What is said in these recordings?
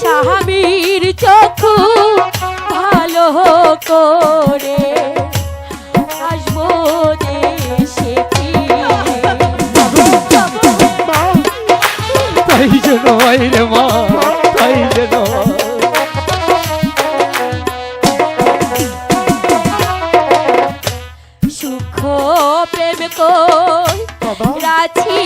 স্বামীর চক্ষু ভালো করে। তাই যেন রে মা তাই যেন সুখ প্রেম কো রাছি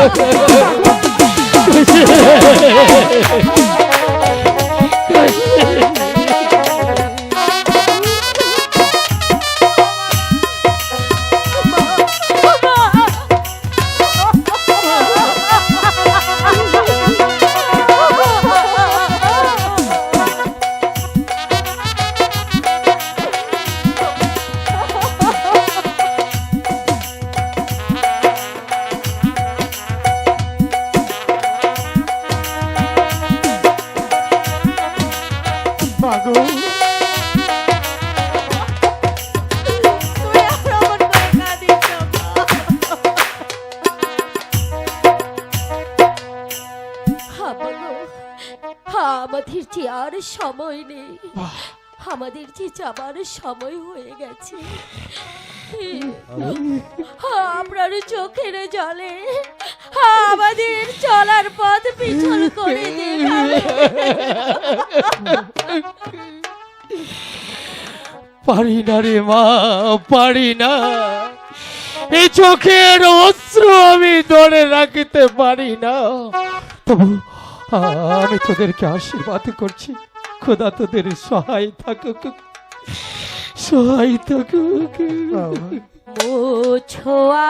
কাছে মাগো আমাদের যে আর সময় নেই। আমাদের যে যাবার সময় হয়ে গেছে। আপনার চোখের জলে আমাদের চলার পথ পিছল করে দেখাবে পারি না রে মা পারি না। এই চোখের অস্ত্র আমি ধরে রাখতে পারি না। তবু আমি তোদেরকে আশীর্বাদ করছি। খোদা তোদের সহায় থাকুক। সহায় থাকুক। মোছোয়া